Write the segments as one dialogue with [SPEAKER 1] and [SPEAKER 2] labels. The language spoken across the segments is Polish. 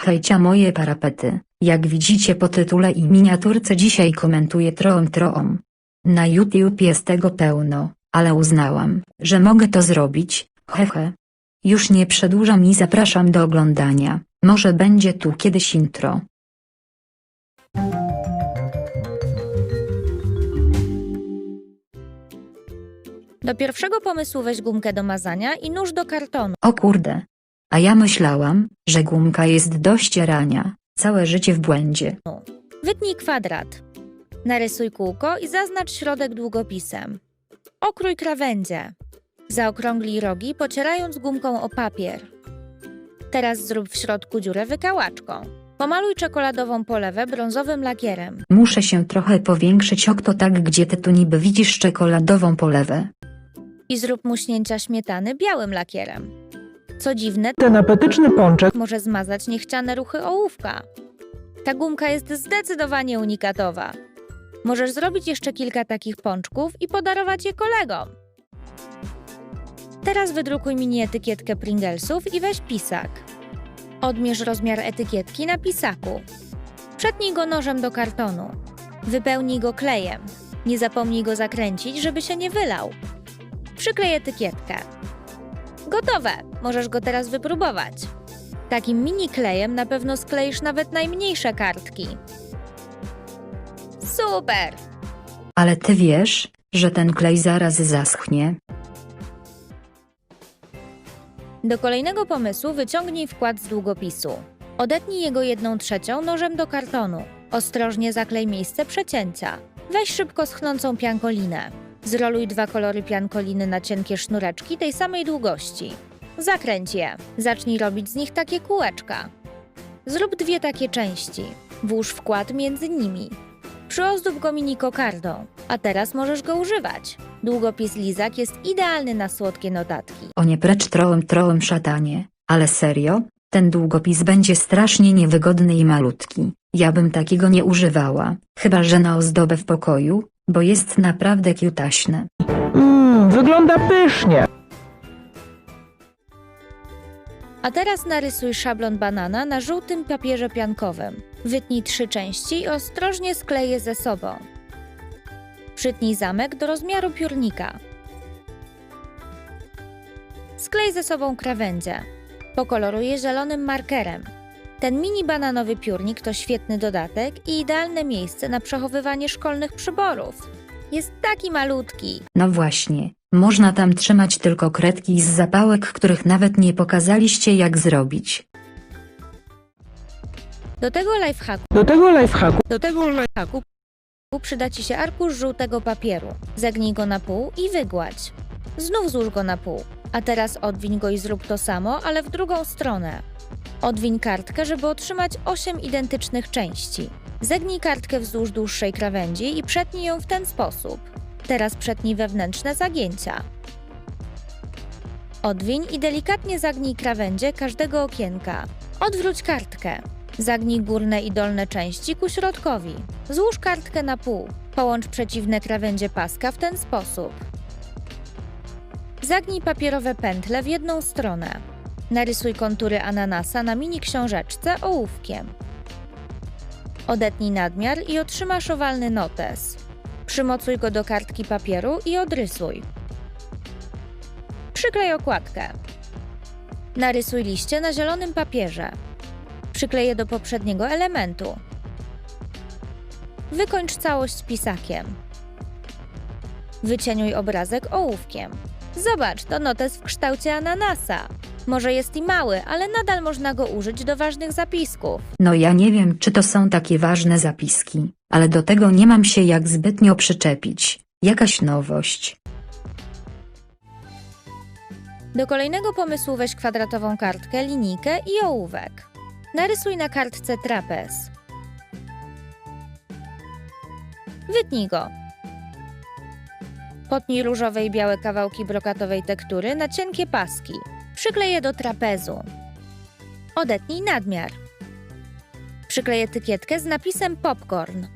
[SPEAKER 1] Hejcia moje parapety, jak widzicie po tytule i miniaturce dzisiaj komentuję troom troom. Na YouTube jest tego pełno, ale uznałam, że mogę to zrobić, hehe. Już nie przedłużam i zapraszam do oglądania, może będzie tu kiedyś intro.
[SPEAKER 2] Do pierwszego pomysłu weź gumkę do mazania i nóż do kartonu.
[SPEAKER 1] O kurde. A ja myślałam, że gumka jest do ścierania, całe życie w błędzie.
[SPEAKER 2] Wytnij kwadrat. Narysuj kółko i zaznacz środek długopisem. Okrój krawędzie. Zaokrąglij rogi, pocierając gumką o papier. Teraz zrób w środku dziurę wykałaczką. Pomaluj czekoladową polewę brązowym lakierem.
[SPEAKER 1] Muszę się trochę powiększyć okto tak gdzie ty tu niby widzisz czekoladową polewę.
[SPEAKER 2] I zrób muśnięcia śmietany białym lakierem. Co dziwne,
[SPEAKER 3] Ten apetyczny pączek
[SPEAKER 2] może zmazać niechciane ruchy ołówka. Ta gumka jest zdecydowanie unikatowa. Możesz zrobić jeszcze kilka takich pączków i podarować je kolegom. Teraz wydrukuj mini etykietkę Pringlesów i weź pisak. Odmierz rozmiar etykietki na pisaku. Przetnij go nożem do kartonu. Wypełnij go klejem. Nie zapomnij go zakręcić, żeby się nie wylał. Przyklej etykietkę. Gotowe! Możesz go teraz wypróbować. Takim mini klejem na pewno skleisz nawet najmniejsze kartki. Super!
[SPEAKER 1] Ale ty wiesz, że ten klej zaraz zaschnie.
[SPEAKER 2] Do kolejnego pomysłu wyciągnij wkład z długopisu. Odetnij jego jedną trzecią nożem do kartonu. Ostrożnie zaklej miejsce przecięcia. Weź szybko schnącą piankolinę. Zroluj dwa kolory piankoliny na cienkie sznureczki tej samej długości. Zakręć je. Zacznij robić z nich takie kółeczka. Zrób dwie takie części. Włóż wkład między nimi. Przyozdób go mini kokardą, a teraz możesz go używać. Długopis lizak jest idealny na słodkie notatki.
[SPEAKER 1] O nie precz trołem trołem szatanie, ale serio? Ten długopis będzie strasznie niewygodny i malutki. Ja bym takiego nie używała, chyba że na ozdobę w pokoju, bo jest naprawdę kiutaśny.
[SPEAKER 3] mmm, wygląda pysznie.
[SPEAKER 2] A teraz narysuj szablon banana na żółtym papierze piankowym. Wytnij trzy części i ostrożnie sklej je ze sobą. Przytnij zamek do rozmiaru piórnika. Sklej ze sobą krawędzie. Pokoloruj je zielonym markerem. Ten mini bananowy piórnik to świetny dodatek i idealne miejsce na przechowywanie szkolnych przyborów. Jest taki malutki.
[SPEAKER 1] No właśnie, można tam trzymać tylko kredki z zapałek, których nawet nie pokazaliście jak zrobić.
[SPEAKER 2] Do tego lifehacku
[SPEAKER 3] Do tego lifehacku
[SPEAKER 2] Do tego lifehacku przyda Ci się arkusz żółtego papieru. Zegnij go na pół i wygładź. Znów złóż go na pół. A teraz odwiń go i zrób to samo, ale w drugą stronę. Odwiń kartkę, żeby otrzymać 8 identycznych części. Zegnij kartkę wzdłuż dłuższej krawędzi i przetnij ją w ten sposób. Teraz przetnij wewnętrzne zagięcia. Odwiń i delikatnie zagnij krawędzie każdego okienka. Odwróć kartkę. Zagnij górne i dolne części ku środkowi. Złóż kartkę na pół. Połącz przeciwne krawędzie paska w ten sposób. Zagnij papierowe pętle w jedną stronę. Narysuj kontury ananasa na mini książeczce ołówkiem. Odetnij nadmiar i otrzymasz owalny notes. Przymocuj go do kartki papieru i odrysuj. Przyklej okładkę. Narysuj liście na zielonym papierze. Przykleję do poprzedniego elementu. Wykończ całość pisakiem. Wycieniuj obrazek ołówkiem. Zobacz, to notes w kształcie ananasa. Może jest i mały, ale nadal można go użyć do ważnych zapisków.
[SPEAKER 1] No ja nie wiem czy to są takie ważne zapiski, ale do tego nie mam się jak zbytnio przyczepić. Jakaś nowość.
[SPEAKER 2] Do kolejnego pomysłu weź kwadratową kartkę, linijkę i ołówek. Narysuj na kartce trapez. Wytnij go. Potnij różowe i białe kawałki brokatowej tektury na cienkie paski. Przyklej je do trapezu. Odetnij nadmiar. Przyklej etykietkę z napisem popcorn.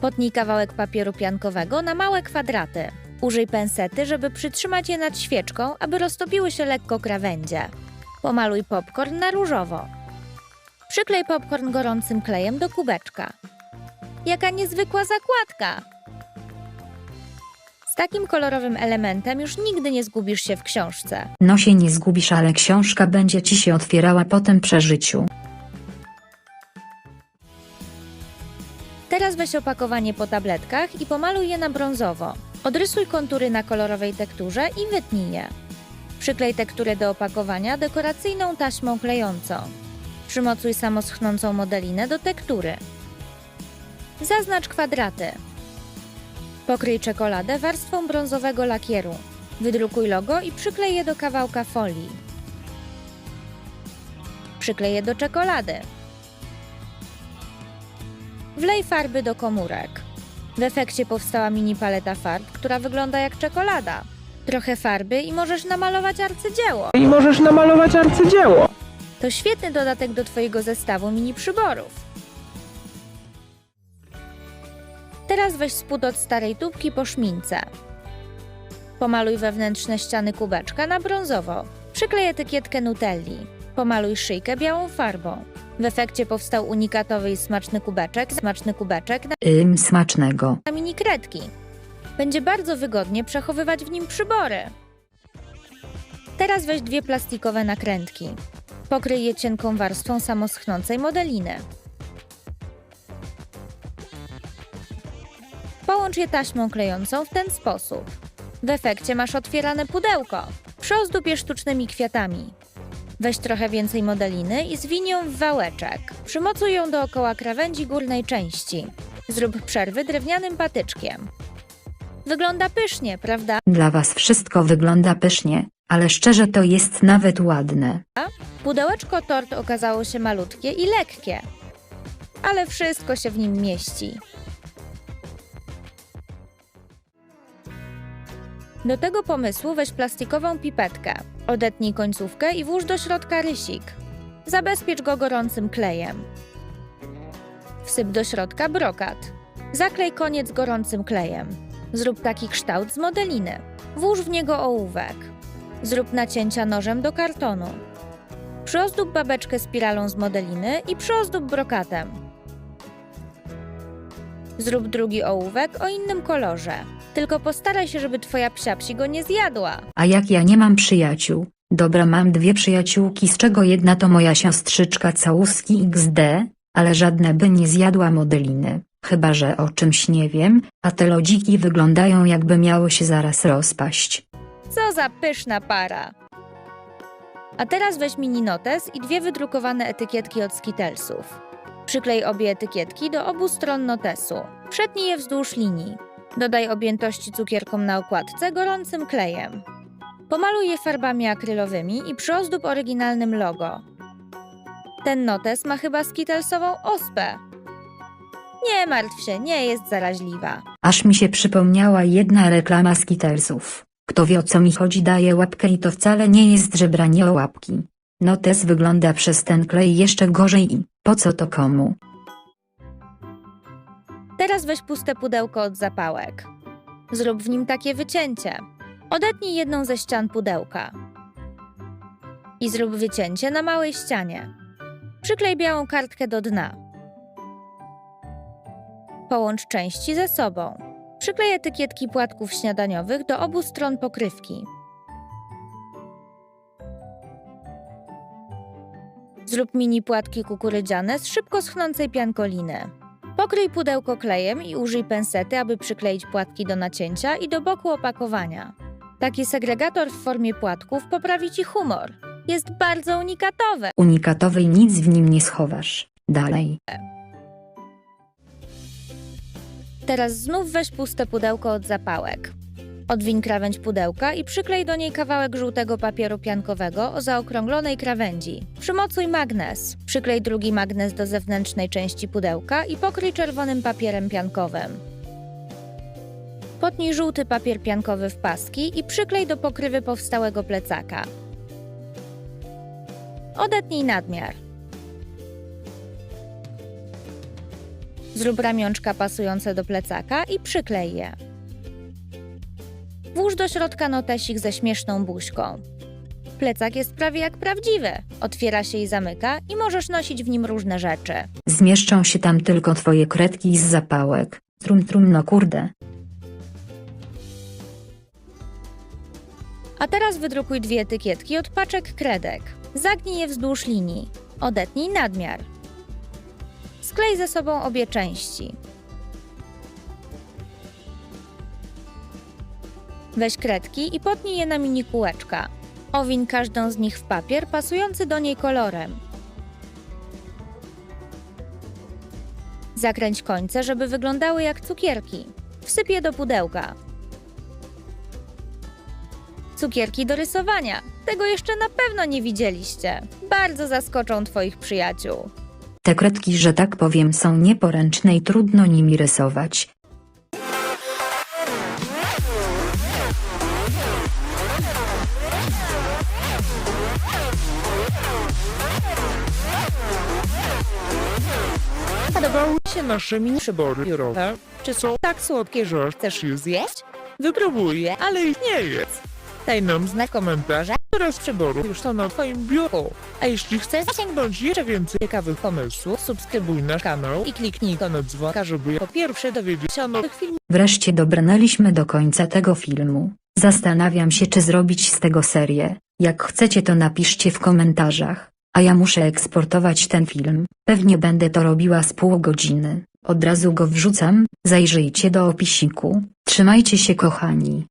[SPEAKER 2] Potnij kawałek papieru piankowego na małe kwadraty. Użyj pensety, żeby przytrzymać je nad świeczką, aby roztopiły się lekko krawędzie. Pomaluj popcorn na różowo. Przyklej popcorn gorącym klejem do kubeczka. Jaka niezwykła zakładka! Z takim kolorowym elementem już nigdy nie zgubisz się w książce.
[SPEAKER 1] No się nie zgubisz, ale książka będzie ci się otwierała po tym przeżyciu.
[SPEAKER 2] Teraz weź opakowanie po tabletkach i pomaluj je na brązowo. Odrysuj kontury na kolorowej tekturze i wytnij je. Przyklej tekturę do opakowania dekoracyjną taśmą klejącą. Przymocuj samoschnącą modelinę do tektury. Zaznacz kwadraty. Pokryj czekoladę warstwą brązowego lakieru. Wydrukuj logo i przyklej je do kawałka folii. Przyklej je do czekolady. Wlej farby do komórek. W efekcie powstała mini paleta farb, która wygląda jak czekolada. Trochę farby i możesz namalować arcydzieło.
[SPEAKER 3] I możesz namalować arcydzieło.
[SPEAKER 2] To świetny dodatek do Twojego zestawu mini przyborów. Teraz weź spód od starej tubki po szmince. Pomaluj wewnętrzne ściany kubeczka na brązowo. Przyklej etykietkę Nutelli. Pomaluj szyjkę białą farbą. W efekcie powstał unikatowy i smaczny kubeczek, smaczny kubeczek na
[SPEAKER 1] Ym, smacznego.
[SPEAKER 2] na mini kredki. Będzie bardzo wygodnie przechowywać w nim przybory. Teraz weź dwie plastikowe nakrętki. Pokryj je cienką warstwą samoschnącej modeliny. Połącz je taśmą klejącą w ten sposób. W efekcie masz otwierane pudełko. Przyozdób je sztucznymi kwiatami. Weź trochę więcej modeliny i zwinij ją w wałeczek. Przymocuj ją dookoła krawędzi górnej części. Zrób przerwy drewnianym patyczkiem. Wygląda pysznie, prawda?
[SPEAKER 1] Dla was wszystko wygląda pysznie, ale szczerze to jest nawet ładne.
[SPEAKER 2] Pudełeczko tort okazało się malutkie i lekkie, ale wszystko się w nim mieści. Do tego pomysłu weź plastikową pipetkę, odetnij końcówkę i włóż do środka rysik. Zabezpiecz go gorącym klejem. Wsyp do środka brokat. Zaklej koniec gorącym klejem. Zrób taki kształt z modeliny. Włóż w niego ołówek. Zrób nacięcia nożem do kartonu. Przyozdób babeczkę spiralą z modeliny i przyozdób brokatem. Zrób drugi ołówek o innym kolorze. Tylko postaraj się, żeby twoja psiapsi go nie zjadła.
[SPEAKER 1] A jak ja nie mam przyjaciół? Dobra, mam dwie przyjaciółki, z czego jedna to moja siostrzyczka całuski XD, ale żadna by nie zjadła modeliny, chyba że o czymś nie wiem, a te lodziki wyglądają jakby miały się zaraz rozpaść.
[SPEAKER 2] Co za pyszna para! A teraz weź mini notes i dwie wydrukowane etykietki od Skittlesów. Przyklej obie etykietki do obu stron notesu. Przetnij je wzdłuż linii. Dodaj objętości cukierką na okładce gorącym klejem. Pomaluj je farbami akrylowymi i przyozdób oryginalnym logo. Ten notes ma chyba skittlesową ospę. Nie martw się, nie jest zaraźliwa.
[SPEAKER 1] Aż mi się przypomniała jedna reklama Skittlesów. Kto wie o co mi chodzi daje łapkę i to wcale nie jest żebranie o łapki. Notes wygląda przez ten klej jeszcze gorzej i po co to komu?
[SPEAKER 2] Teraz weź puste pudełko od zapałek. Zrób w nim takie wycięcie. Odetnij jedną ze ścian pudełka. I zrób wycięcie na małej ścianie. Przyklej białą kartkę do dna. Połącz części ze sobą. Przyklej etykietki płatków śniadaniowych do obu stron pokrywki. Zrób mini płatki kukurydziane z szybko schnącej piankoliny. Pokryj pudełko klejem i użyj pensety, aby przykleić płatki do nacięcia i do boku opakowania. Taki segregator w formie płatków poprawi Ci humor. Jest bardzo unikatowy.
[SPEAKER 1] Unikatowej nic w nim nie schowasz. Dalej.
[SPEAKER 2] Teraz znów weź puste pudełko od zapałek. Odwiń krawędź pudełka i przyklej do niej kawałek żółtego papieru piankowego o zaokrąglonej krawędzi. Przymocuj magnes. Przyklej drugi magnes do zewnętrznej części pudełka i pokryj czerwonym papierem piankowym. Potnij żółty papier piankowy w paski i przyklej do pokrywy powstałego plecaka. Odetnij nadmiar. Zrób ramionczka pasujące do plecaka i przyklej je. Włóż do środka notesik ze śmieszną buźką. Plecak jest prawie jak prawdziwy. Otwiera się i zamyka i możesz nosić w nim różne rzeczy.
[SPEAKER 1] Zmieszczą się tam tylko twoje kredki z zapałek. Trum trum no kurde.
[SPEAKER 2] A teraz wydrukuj dwie etykietki od paczek kredek. Zagnij je wzdłuż linii. Odetnij nadmiar. Sklej ze sobą obie części. Weź kredki i potnij je na mini kółeczka. Owiń każdą z nich w papier pasujący do niej kolorem. Zakręć końce, żeby wyglądały jak cukierki. Wsyp je do pudełka. Cukierki do rysowania. Tego jeszcze na pewno nie widzieliście. Bardzo zaskoczą Twoich przyjaciół.
[SPEAKER 1] Te kredki, że tak powiem, są nieporęczne i trudno nimi rysować.
[SPEAKER 3] Podobały się nasze mini przybory biurowe? Czy są tak słodkie, że chcesz je zjeść? Wypróbuję, ale ich nie jest. Daj nam znak w komentarzach, które z przyborów już są na Twoim biurku. A jeśli chcesz zasięgnąć jeszcze więcej ciekawych pomysłów, subskrybuj nasz kanał i kliknij ikonę dzwonka, żeby jako pierwszy dowiedzieć się o nowych filmach.
[SPEAKER 1] Wreszcie dobrnęliśmy do końca tego filmu. Zastanawiam się, czy zrobić z tego serię. Jak chcecie, to napiszcie w komentarzach. A ja muszę eksportować ten film. Pewnie będę to robiła z pół godziny. Od razu go wrzucam. Zajrzyjcie do opisiku. Trzymajcie się, kochani.